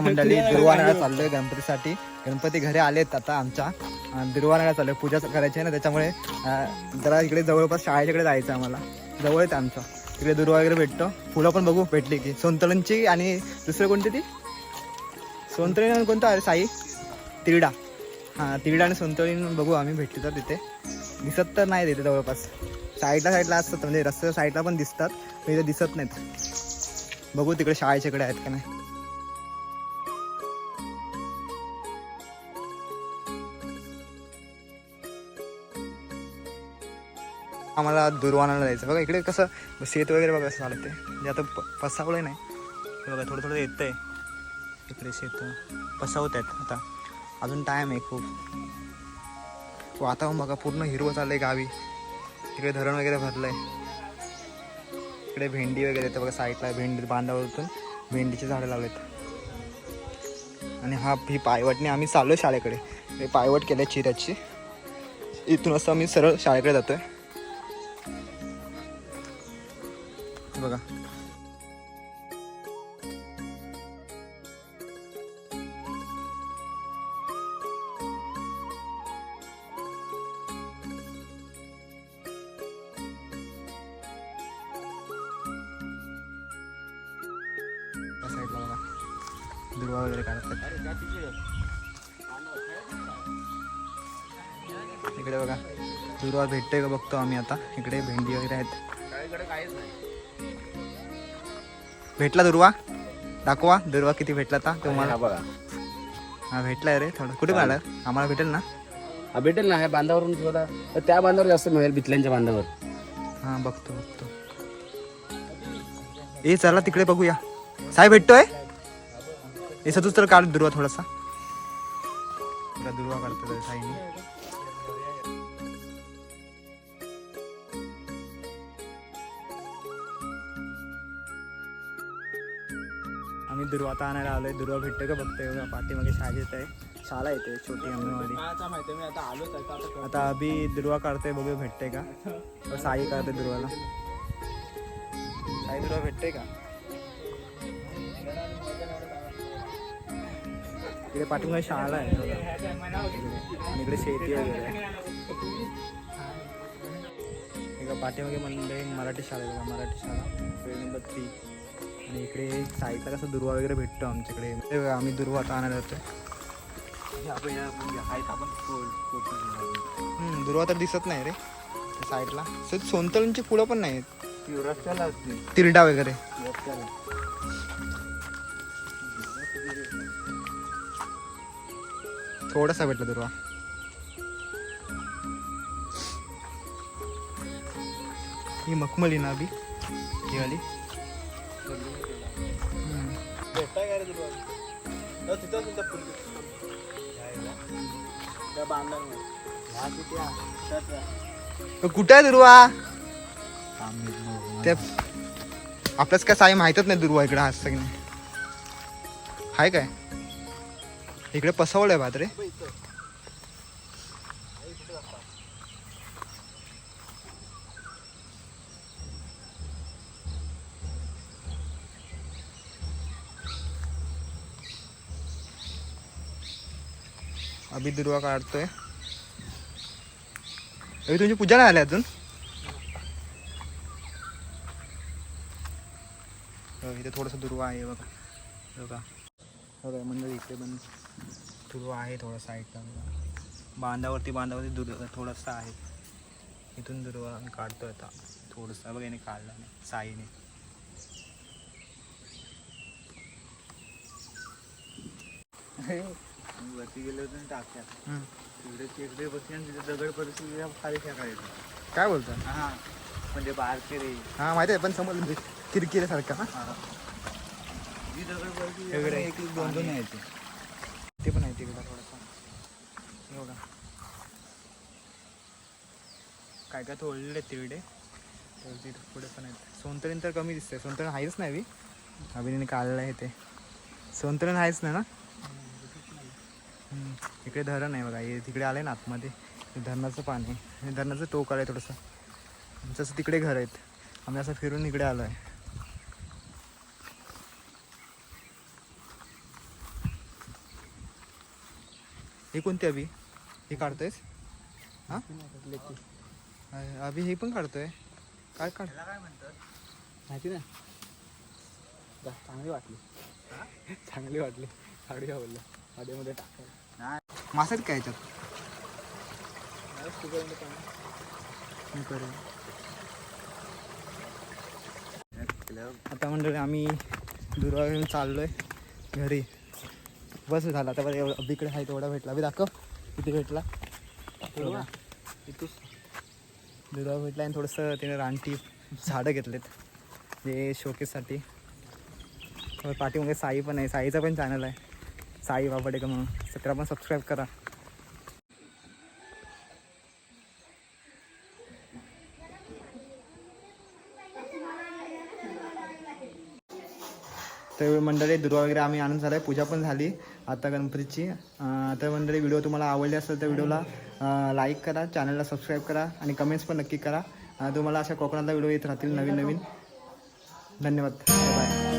नमस्कार मंडळी दुर्वाणाला चाललोय गणपतीसाठी. गणपती घरी आलेत आता आमच्या. आणि दुर्वाणाला चाललोय. पूजा करायची आहे ना त्याच्यामुळे जरा इकडे जवळपास शाळेच्याकडे जायचं आम्हाला. जवळ आहे आमचं. तिकडे दुर्वा वगैरे भेटतो. फुलं पण बघू भेटली की. सोनतळंची आणि दुसरं कोणती ती? सोनतळी कोणतं? अरे साई. तिरडा. हां तिरडा आणि सोनतळी बघू आम्ही भेटली तर तिथे. दिसत तर नाही तिथे जवळपास. साईडला साईडला असतात म्हणजे रस्त्याच्या साईडला पण दिसतात पण इथे दिसत नाहीत. बघू तिकडे शाळेच्याकडे आहेत का नाही. आम्हाला दुर्वानाला जायचं. बघा इकडे कसं शेत वगैरे बघा असं झालं ते. म्हणजे आता प पसावलं नाही बघा थोडं थोडं येतं आहे इकडे शेत पसावत आहेत आता. अजून टाईम आहे खूप. वातावरण बघा पूर्ण हिरवं चाललं आहे गावी. इकडे धरण वगैरे भरलं आहे इकडे भेंडी वगैरे येतं बघा साईडला भेंडी बांधावरतून भेंडीची झाडं लावलेत. आणि हा ही पायवटने आम्ही चाललो शाळेकडे. हे पायवट केलं चिऱ्याची इथून असं आम्ही सरळ शाळेकडे जातो आहे बघा. दुर्वा वगैरे काढतात इकडे बघा. दुर्वा भेटतोय का बघतो आम्ही आता. इकडे भेंडी वगैरे आहेत. भेटला दुर्वा? दाखवा दुर्वा किती भेटला आता तुम्हाला बघा. हा भेटलाय रे थोडं. कुठे मिळालं आम्हाला भेटेल ना? हा भेटेल ना ह्या बांधावरून थोडा. तर त्या बांधावर जास्त मिळेल बिथल्यांच्या बांधावर. हा बघतो बघतो. ए चला तिकडे बघूया. साई भेटतोय? ए सतूच तर काढ दुर्वा थोडासा. थोडा दुर्वा काढतो साईने. आम्ही दुर्वा आता आणायला आलोय. दुर्वा भेटतं का बघतोय बघा. पाठीमागे शाळेत आहे. शाळा येते छोटी अंगणवाडी. आता अभि दुर्वा काढतोय बघू भेटते का? साई काढते दुर्वाला. साई दुर्वा भेटते का? इकडे पाठीमागे शाळा आहे. आणि इकडे शेती वगैरे आहे. एका पाठीमागे म्हणलं मराठी शाळा आहे बघा मराठी शाळा. पेड नंबर थ्री आणि इकडे साईडला कसं दुर्वा वगैरे भेटतो आमच्याकडे. हे आम्ही दुर्वा आता आणायला हम्म, दुर्वा तर दिसत नाही रे साईडला. सर सोनतळींची फुलं पण नाही रस्त्याला असते तिरडा वगैरे. थोडासा भेटला दुर्वा. ही मखमली ना अभि ही वाली. हम्म. तो कुठे आहे दुर्वा? ते आपल्याच काय साई माहीतच नाही दुर्वा इकडे असतं की नाही. हाय काय? इकडे पसवलंय भात रे. अभि दुर्वा काढतोय. अभि तुमची पूजा नाही आली अजून? हो, इथे थोडंसं दुर्वा आहे बघा. बघा. बघा इथे पण दुर्वा आहे थोडा साईडला बघा. बांधावरती बांधावरती दुर्वा थोडासा आहे. इथून दुर्वा काढतोय आता. थोडंसं बघा याने काढला नाही साईने. वरती गेलो होतो टाकत्यात हम्म. तिकडे तिकडे बसली आणि तिथे दगड परिस्थिती खाली टाकायचं काय बोलतो? हा. म्हणजे रे. हां माहिती आहे पण समोर म्हणजे किरकिऱ्यासारखा. ना जी दगड परिस्थिती वेगळे. एक एक दोन दोन यायचे ते. पण आहे तिकडे थोडासा. हे बघा. काय काय तोडलेले तिकडे. तर तिथे पुढे पण आहेत. सोनतळीन तर कमी दिसतंय. सोनतळीन आहेच नाही अभिनेने काढलं आहे ते. सोनतळीन आहेच नाही ना. इकडे धरण आहे बघा. हे तिकडे आले ना आतमध्ये. धरणाचं पाणी हे धरणाचं टोक आहे थोडंसं. आमचं असं तिकडे घर आहेत. आम्ही असं फिरून इकडे आलो आहे. हे कोणते अभि? हे काढतोयस? हा? अभि हे पण काढतोय. काय काढ माहिती ना? चांगली वाटली. चांगली वाटली. काढूया बोललं. मध्ये टाकायला मासात काय याच्यात? आता मंडळी आम्ही दुर्वा घेऊन चाललोय घरी. बस झाला. आता बरं एवढं बिकडे आहे तेवढा भेटला. मी दाखव. किती भेटला? दुर्वा भेटला आणि थोडंसं तिने रानटी झाडं घेतलेत. जे शोकेससाठी पाठीमागे साई पण आहे. साईचा पण चॅनल आहे. साई बाबडेकर म्हणून. तर पण सबस्क्राईब करा. तर मंडळी दुर्वा वगैरे आम्ही आणून झाला आहे पूजा पण झाली आता गणपतीची. तर मंडळी व्हिडिओ तुम्हाला आवडले असेल तर व्हिडिओला लाईक करा चॅनलला सबस्क्राईब करा आणि कमेंट्स पण नक्की करा. तुम्हाला अशा कोकणातला व्हिडिओ येत राहतील नवीन नवीन धन्यवाद. बाय